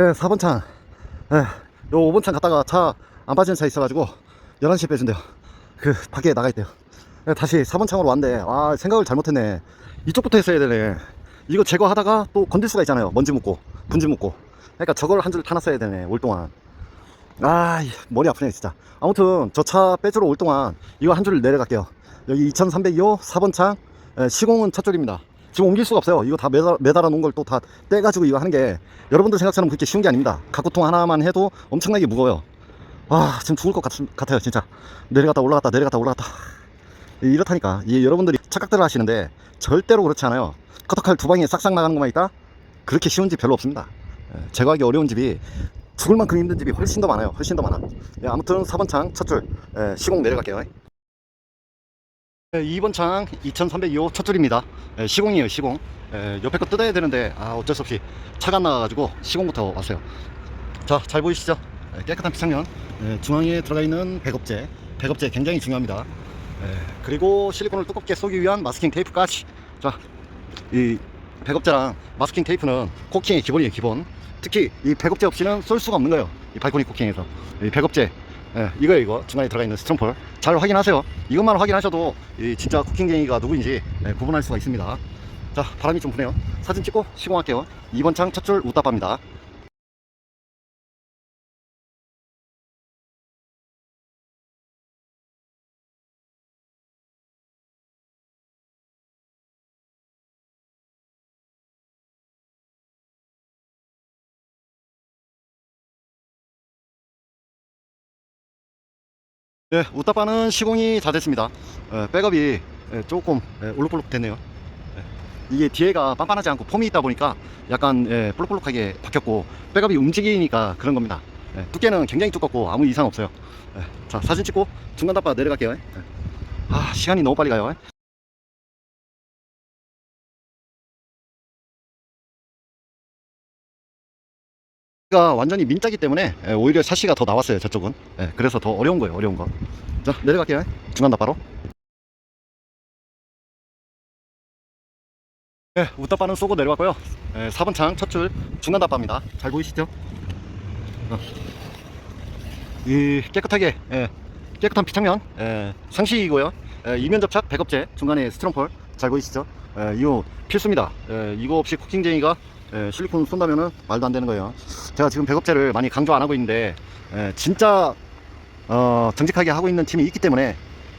네, 4번 창. 네, 요 5번 창 갔다가 차 안 빠지는 차 있어가지고 11시에 빼준대요. 그, 밖에 나가 있대요. 네, 다시 4번 창으로 왔는데, 아, 생각을 잘못했네. 이쪽부터 했어야 되네. 이거 제거하다가 또 건들 수가 있잖아요. 먼지 묻고, 분지 묻고. 그러니까 저걸 한 줄 타놨어야 되네, 올 동안. 아, 이, 머리 아프네, 진짜. 아무튼, 저 차 빼주러 올 동안 이거 한 줄 내려갈게요. 여기 2302호 4번 창, 에, 시공은 첫 줄입니다. 지금 옮길 수가 없어요. 이거 다 매달, 매달아 놓은 걸 또 다 떼가지고 이거 하는 게 여러분들 생각처럼 그렇게 쉬운 게 아닙니다. 각구통 하나만 해도 엄청나게 무거워요. 아, 지금 죽을 것 같, 같아요, 진짜. 내려갔다 올라갔다, 내려갔다 올라갔다. 이- 이렇다니까. 이 여러분들이 착각들을 하시는데 절대로 그렇지 않아요. 커터칼 두 방에 싹싹 나가는 것만 있다? 그렇게 쉬운 집 별로 없습니다. 예, 제거하기 어려운 집이 죽을 만큼 힘든 집이 훨씬 더 많아요. 훨씬 더 많아. 예, 아무튼 4번 창 첫 줄, 예, 시공 내려갈게요. 예, 2번 창 2302호 첫 줄입니다. 예, 시공이에요, 시공. 예, 옆에 거 뜯어야 되는데, 아, 어쩔 수 없이 차가 안 나가가지고 시공부터 왔어요. 자, 잘 보이시죠? 예, 깨끗한 피창면. 예, 중앙에 들어가 있는 백업제. 백업제 굉장히 중요합니다. 예, 그리고 실리콘을 두껍게 쏘기 위한 마스킹 테이프까지. 자, 이 백업제랑 마스킹 테이프는 코킹의 기본이에요, 기본. 특히 이 백업제 없이는 쏠 수가 없는 거예요. 이 발코니 코킹에서. 이 백업제. 예, 이거예요, 이거. 중간에 들어가 있는 스트럼폴. 잘 확인하세요. 이것만 확인하셔도 이 진짜 코킹쟁이가 누구인지 예, 구분할 수가 있습니다. 자, 바람이 좀 부네요. 사진 찍고 시공할게요. 2번 창 첫 줄 우따빠입니다. 네, 우따빠는 시공이 다 됐습니다. 예, 백업이 예, 조금 예, 울룩불룩 됐네요. 예, 이게 뒤에가 빤빤하지 않고 폼이 있다 보니까 약간 예, 볼록볼록하게 박혔고 백업이 움직이니까 그런 겁니다. 예, 두께는 굉장히 두껍고 아무 이상 없어요. 예, 자 사진 찍고 중간 답바 내려갈게요. 예. 아 시간이 너무 빨리 가요. 가 완전히 민짜기 때문에 예, 오히려 샤시가 더 나왔어요 저쪽은 예, 그래서 더 어려운 거예요 어려운 거자 내려갈게요 중간 답바로 네, 우따빠는 쏘고 내려왔고요. 네, 4번 창 첫 줄 중간 답바입니다. 잘 보이시죠? 어. 이 깨끗하게 예, 깨끗한 피창면 예, 상식이고요. 예, 이면 접착 백업제 중간에 스트롱폴 잘 보이시죠? 예, 이거 필수입니다. 예, 이거 없이 코킹쟁이가 예, 실리콘 쏜다면은 말도 안 되는 거예요. 제가 지금 백업제를 많이 강조 안 하고 있는데 예, 진짜 어, 정직하게 하고 있는 팀이 있기 때문에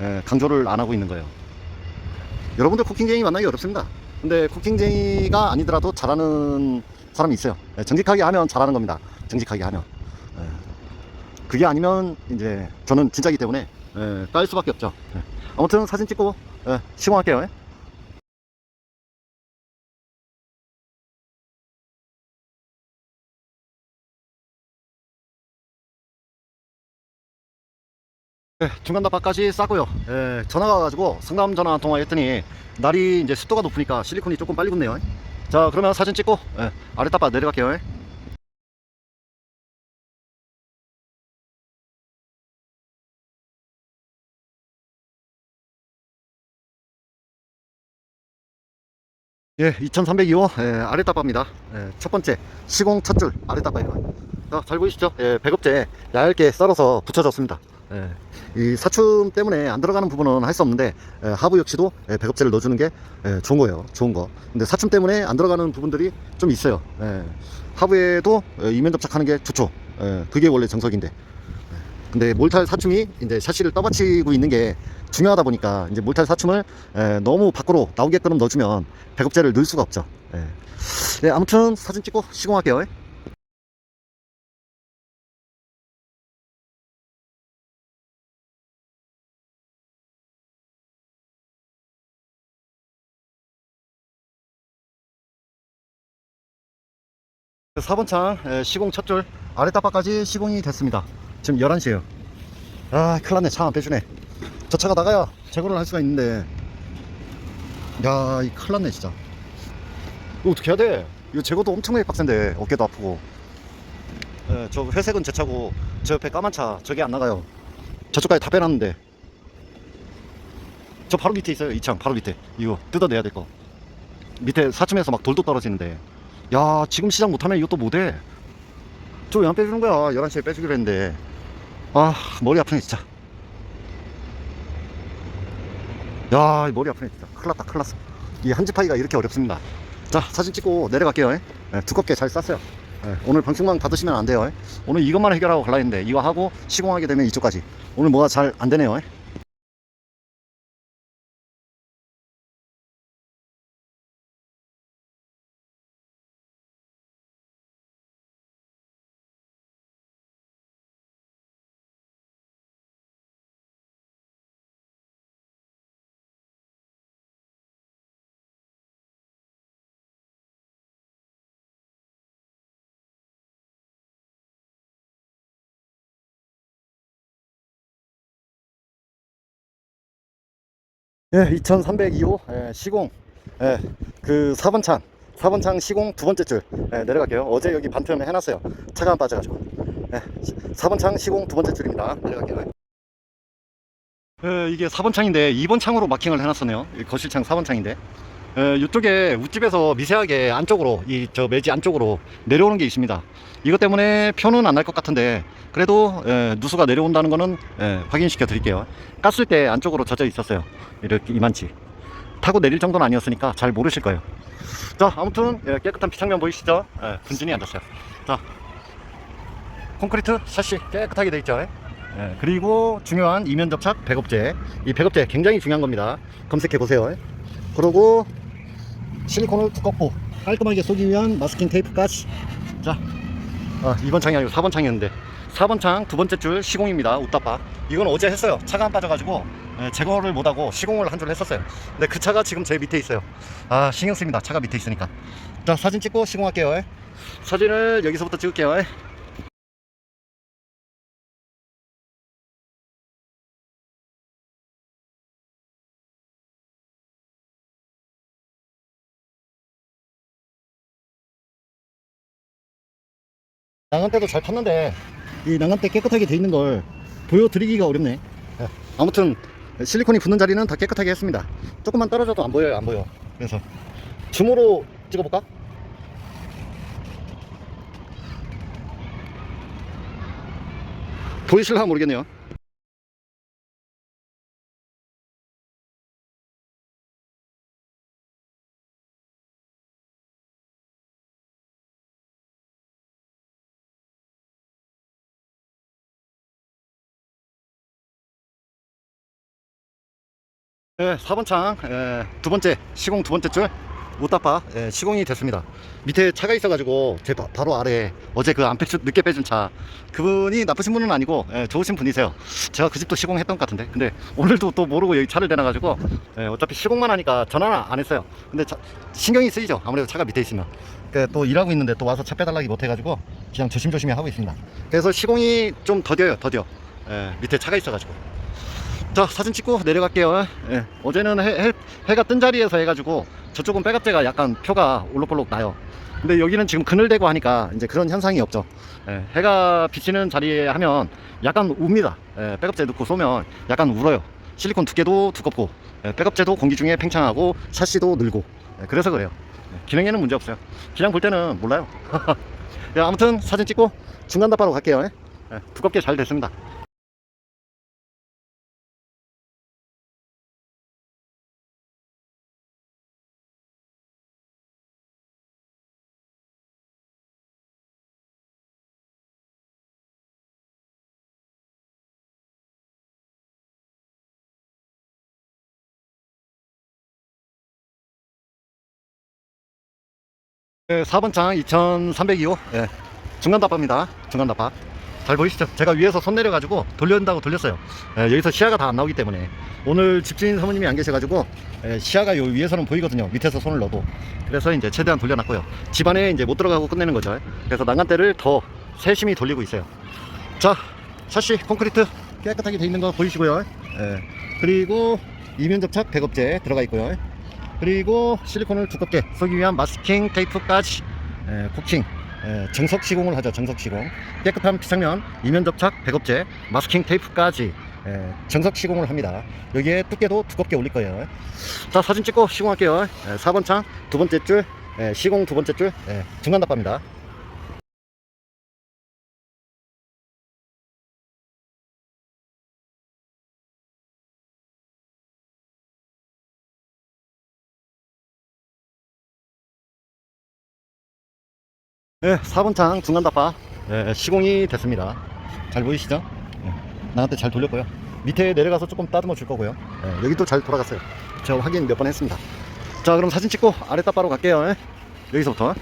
예, 강조를 안 하고 있는 거예요. 여러분들 코킹쟁이 만나기 어렵습니다. 근데 쿠킹쟁이가 아니더라도 잘하는 사람이 있어요. 예, 정직하게 하면 잘하는 겁니다. 정직하게 하면. 예. 그게 아니면 이제 저는 진짜기 때문에 예, 딸 수밖에 없죠. 예. 아무튼 사진 찍고 예, 시공할게요. 예. 네, 중간 답바까지 싸고요. 예, 전화가 와가지고 상담 전화 통화 했더니 날이 이제 습도가 높으니까 실리콘이 조금 빨리 굳네요. 자, 그러면 사진 찍고 예, 아래 답바 내려갈게요. 예. 예, 2302호 예, 아래 답바입니다. 예, 첫 번째 시공 첫 줄 아래 답바예요. 자, 잘 보이시죠? 예, 백업제 얇게 썰어서 붙여줬습니다. 예, 이 사춤 때문에 안 들어가는 부분은 할 수 없는데 예, 하부 역시도 예, 백업제를 넣어주는 게 예, 좋은 거예요. 좋은 거. 근데 사춤 때문에 안 들어가는 부분들이 좀 있어요. 예, 하부에도 예, 이면 접착하는 게 좋죠. 예, 그게 원래 정석인데. 예, 근데 몰탈 사춤이 이제 샤시를 떠받치고 있는 게 중요하다 보니까 이제 몰탈 사춤을 예, 너무 밖으로 나오게끔 넣어주면 백업제를 넣을 수가 없죠. 예. 네, 아무튼 사진 찍고 시공할게요. 4번 창 에, 시공 첫 줄 아래 따바까지 시공이 됐습니다. 지금 11시에요. 아, 큰일 났네. 차 안 빼주네. 저 차가 나가야 제거를 할 수가 있는데. 야, 이 큰일 났네, 진짜. 이거 어떻게 해야 돼? 이거 제거도 엄청나게 빡센데, 어깨도 아프고. 예, 저 회색은 제 차고, 저 옆에 까만 차, 저게 안 나가요. 저쪽까지 다 빼놨는데. 저 바로 밑에 있어요, 이 창, 바로 밑에. 이거 뜯어내야 될 거. 밑에 사춤에서 막 돌도 떨어지는데. 야 지금 시작 못하면 이것도 못해. 왜안 빼주는 거야. 11시에 빼주기로 했는데. 아 머리 아프네 진짜. 야이 머리 아프네 진짜. 큰일 났다 큰일 났어. 이 한지파이가 이렇게 어렵습니다. 자 사진 찍고 내려갈게요 예, 두껍게 잘 쌌어요. 예, 오늘 방충망 받으시면 안 돼요 예. 오늘 이것만 해결하고 갈라 했는데 이거 하고 시공하게 되면 이쪽까지. 오늘 뭐가 잘 안 되네요 예. 예, 2302호 예, 시공 예, 그 4번 창 4번 창 시공 두 번째 줄 예, 내려갈게요. 어제 여기 반투염에 해놨어요. 차가 안 빠져가지고. 예, 4번 창 시공 두 번째 줄입니다. 내려갈게요. 예, 이게 4번 창인데 2번 창으로 마킹을 해놨었네요. 이 거실창 4번 창인데 예, 이쪽에 웃집에서 미세하게 안쪽으로 이 저 매지 안쪽으로 내려오는 게 있습니다. 이것 때문에 표는 안 날 것 같은데 그래도 예, 누수가 내려온다는 거는 예, 확인시켜 드릴게요. 깠을 때 안쪽으로 젖어 있었어요. 이렇게 이만치. 타고 내릴 정도는 아니었으니까 잘 모르실 거예요. 자 아무튼 예, 깨끗한 피창면 보이시죠? 예, 분진이 앉았어요. 자 콘크리트 샷시 깨끗하게 돼 있죠? 예, 그리고 중요한 이면 접착 백업제. 이 백업제 굉장히 중요한 겁니다. 검색해 보세요. 그리고 실리콘을 두껍고 깔끔하게 쏘기 위한 마스킹 테이프까지. 자 아, 2번 창이 아니고 4번 창이었는데. 4번 창 두 번째 줄 시공입니다 웃다빠. 이건 어제 했어요. 차가 안 빠져가지고 예, 제거를 못하고 시공을 한 줄 했었어요. 근데 그 차가 지금 제 밑에 있어요. 아 신경 씁니다. 차가 밑에 있으니까. 자 사진 찍고 시공할게요 예. 사진을 여기서부터 찍을게요 예. 난간대도 잘 탔는데 이 난간대 깨끗하게 돼 있는 걸 보여드리기가 어렵네 예. 아무튼 실리콘이 붙는 자리는 다 깨끗하게 했습니다 조금만 떨어져도 안 보여요 안 보여 그래서 줌으로 찍어볼까? 보이실라 모르겠네요 네, 4번 창, 예, 두 번째, 시공 두 번째 줄, 못다파, 예, 시공이 됐습니다. 밑에 차가 있어가지고, 제 바, 로 아래, 어제 그안 빼준, 늦게 빼준 차, 그분이 나쁘신 분은 아니고, 예, 좋으신 분이세요. 제가 그 집도 시공했던 것 같은데, 근데 오늘도 또 모르고 여기 차를 대놔가지고, 예, 어차피 시공만 하니까 전화는 안 했어요. 근데 차- 신경이 쓰이죠. 아무래도 차가 밑에 있으면. 그 또 일하고 있는데 또 와서 차 빼달라기 못해가지고, 그냥 조심조심히 하고 있습니다. 그래서 시공이 좀 더뎌요, 더뎌. 예, 밑에 차가 있어가지고. 자 사진 찍고 내려갈게요. 예, 어제는 해, 해, 가뜬 자리에서 해가지고 저쪽은 백업제가 약간 표가 올록볼록 나요. 근데 여기는 지금 그늘되고 하니까 이제 그런 현상이 없죠. 예, 해가 비치는 자리에 하면 약간 웁니다. 예, 백업제 넣고 쏘면 약간 울어요. 실리콘 두께도 두껍고 예, 백업제도 공기 중에 팽창하고 샤시도 늘고 예, 그래서 그래요. 예, 기능에는 문제 없어요. 그냥 볼 때는 몰라요. 예, 아무튼 사진 찍고 중간 답바로 갈게요. 예, 두껍게 잘 됐습니다 네, 4번 창 2302호 예, 중간 답합니다. 중간 답합. 잘 보이시죠? 제가 위에서 손 내려가지고 돌려준다고 돌렸어요. 예, 여기서 시야가 다 안 나오기 때문에. 오늘 집주인 사모님이 안 계셔가지고 예, 시야가 요 위에서는 보이거든요. 밑에서 손을 넣어도. 그래서 이제 최대한 돌려놨고요. 집안에 이제 못 들어가고 끝내는 거죠. 그래서 난간대를 더 세심히 돌리고 있어요. 자 샤시 콘크리트 깨끗하게 돼 있는 거 보이시고요. 예, 그리고 이면 접착 백업제 들어가 있고요 그리고 실리콘을 두껍게 쏘기 위한 마스킹 테이프까지 에, 코킹 에, 정석 시공을 하죠 정석 시공. 깨끗한 피창면 이면 접착 백업제 마스킹 테이프까지 에, 정석 시공을 합니다. 여기에 두께도 두껍게 올릴 거예요. 자 사진 찍고 시공할게요. 에, 4번 창 두 번째 줄 에, 시공 두 번째 줄 에, 중간 답합니다 네, 4번창 중간다파 네, 시공이 됐습니다. 잘 보이시죠? 네, 나한테 잘 돌렸고요. 밑에 내려가서 조금 따듬어 줄 거고요. 네, 여기도 잘 돌아갔어요. 제가 확인 몇 번 했습니다. 자, 그럼 사진 찍고 아래 따바로 갈게요. 네. 여기서부터.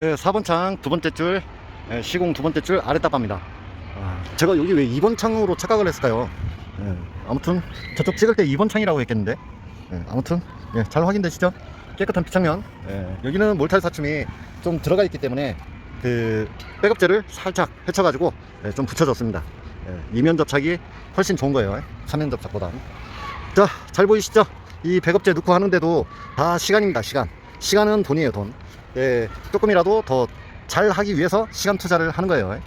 네, 4번 창 두 번째 줄 네, 시공 두 번째 줄 아래 따바입니다. 아, 제가 여기 왜 2번 창으로 착각을 했을까요? 예, 아무튼 저쪽 찍을 때 2번 창이라고 했겠는데 예, 아무튼 예, 잘 확인되시죠? 깨끗한 피창면 예, 여기는 몰탈 사춤이 좀 들어가 있기 때문에 그 백업제를 살짝 헤쳐 가지고 예, 좀 붙여줬습니다 예, 이면 접착이 훨씬 좋은 거예요 사면 접착보다 자 잘 보이시죠? 이 백업제 넣고 하는데도 다 시간입니다 시간 시간은 돈이에요 돈 예, 조금이라도 더 잘 하기 위해서 시간 투자를 하는 거예요.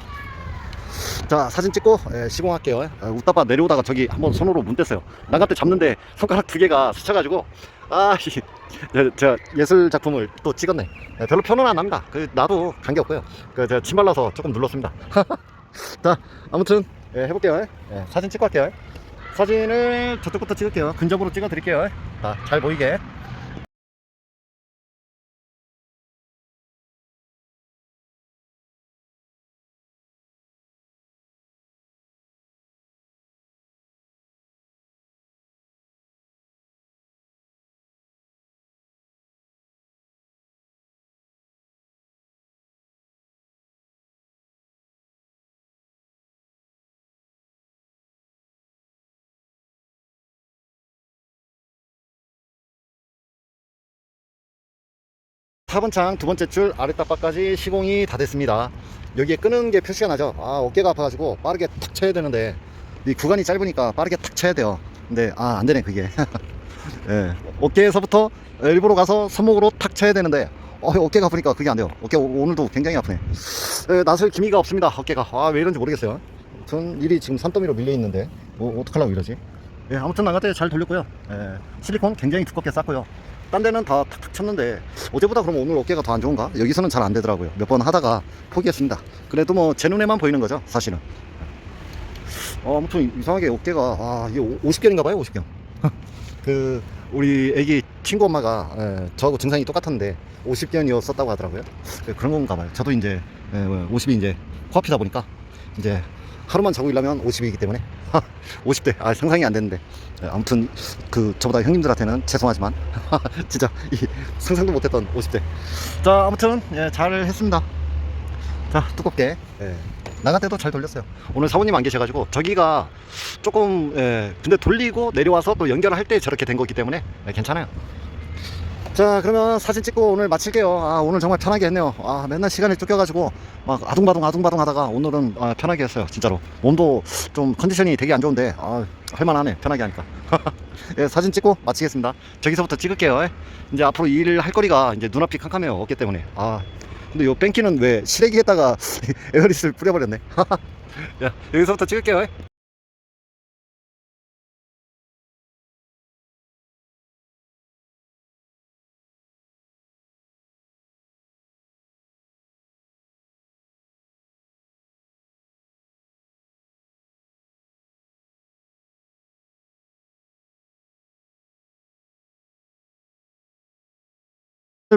자 사진 찍고 예, 시공할게요. 아, 웃다가 내려오다가 저기 한번 손으로 문 뗐어요. 난간대 잡는데 손가락 두 개가 스쳐가지고 아 제가 예술 작품을 또 찍었네. 예, 별로 표는 안 납니다. 그 나도 관계없고요. 그 제가 침 발라서 조금 눌렀습니다. 자 아무튼 예, 해볼게요. 예, 사진 찍고 할게요. 사진을 저쪽부터 찍을게요. 근접으로 찍어 드릴게요. 자, 잘 보이게 사번창 두 번째 줄 아래 따바까지 시공이 다 됐습니다. 여기에 끄는 게 표시가 나죠. 아, 어깨가 아파가지고 빠르게 탁 쳐야 되는데, 이 구간이 짧으니까 빠르게 탁 쳐야 돼요. 근데, 아, 안 되네, 그게. 예, 어깨에서부터 일부러 가서 손목으로 탁 쳐야 되는데, 어, 어깨가 아프니까 그게 안 돼요. 어깨 오- 오늘도 굉장히 아프네. 예, 나설 기미가 없습니다, 어깨가. 아, 왜 이런지 모르겠어요. 전 일이 지금 산더미로 밀려 있는데, 뭐, 어떡하려고 이러지? 예, 아무튼 나한테 잘 돌렸고요. 예, 실리콘 굉장히 두껍게 쌌고요. 딴 데는 다 탁탁 쳤는데 어제보다 그럼 오늘 어깨가 더 안 좋은가? 여기서는 잘 안 되더라고요. 몇 번 하다가 포기했습니다. 그래도 뭐 제 눈에만 보이는 거죠, 사실은. 어, 아무튼 이상하게 어깨가 아 이게 50견인가 봐요, 50견. 그 우리 애기 친구 엄마가 예, 저하고 증상이 똑같았는데 50견이었었다고 하더라고요. 예, 그런 건가 봐요. 저도 이제 예, 50이 이제 코앞이다 보니까 이제 하루만 자고 일하면 50이기 때문에. 50대. 아 상상이 안 되는데. 예, 아무튼 그 저보다 형님들한테는 죄송하지만 진짜 이 상상도 못했던 50대. 자 아무튼 예, 잘 했습니다. 자 두껍게. 예, 나갈 때도 잘 돌렸어요. 오늘 사모님 안 계셔가지고 저기가 조금 예, 근데 돌리고 내려와서 또 연결할 때 저렇게 된 거기 때문에 예, 괜찮아요 자 그러면 사진 찍고 오늘 마칠게요. 아 오늘 정말 편하게 했네요. 아 맨날 시간을 쫓겨가지고 막 아둥바둥 아둥바둥 하다가 오늘은 아, 편하게 했어요 진짜로. 몸도 좀 컨디션이 되게 안 좋은데 아, 할만하네 편하게 하니까. 예, 사진 찍고 마치겠습니다. 저기서부터 찍을게요. 예. 이제 앞으로 일을 할 거리가 이제 눈앞이 캄캄해요 어깨 때문에. 아 근데 요 뺑키는 왜 시래기에다가 에어리스를 뿌려버렸네. 야, 여기서부터 찍을게요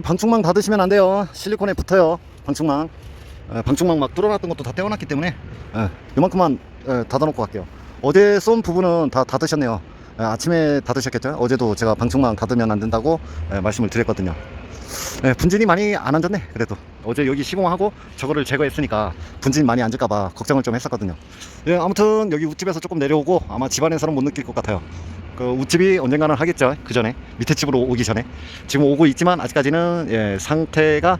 방충망 닫으시면 안 돼요. 실리콘에 붙어요. 방충망. 에, 방충망 막 뚫어놨던 것도 다 떼어놨기 때문에 에, 닫아놓고 갈게요. 어제 쏜 부분은 다 닫으셨네요. 에, 아침에 닫으셨겠죠? 어제도 제가 방충망 닫으면 안 된다고 에, 말씀을 드렸거든요. 에, 분진이 많이 안 앉았네. 그래도 어제 여기 시공하고 저거를 제거했으니까 분진 많이 앉을까봐 걱정을 좀 했었거든요. 예, 아무튼 여기 우집에서 조금 내려오고 아마 집안에서는 못 느낄 것 같아요. 그 우집이 언젠가는 하겠죠. 그 전에 밑에 집으로 오기 전에 지금 오고 있지만 아직까지는 예, 상태가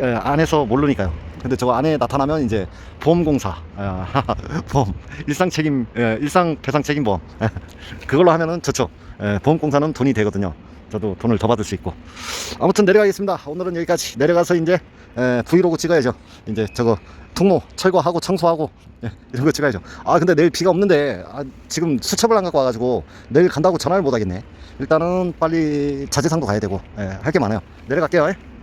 예, 안에서 모르니까요. 근데 저거 안에 나타나면 이제 보험공사, 아, 보험 일상 책임, 예, 일상 배상 책임보험 그걸로 하면은 좋죠. 예, 보험공사는 돈이 되거든요. 저도 돈을 더 받을 수 있고. 아무튼 내려가겠습니다. 오늘은 여기까지 내려가서 이제 예, 브이로그 찍어야죠. 이제 저거 통로 철거하고 청소하고 예, 이런 거 찍어야죠. 아 근데 내일 비가 없는데 아, 지금 수첩을 안 갖고 와가지고 내일 간다고 전화를 못 하겠네. 일단은 빨리 자재상도 가야 되고 예, 할게 많아요. 내려갈게요. 예.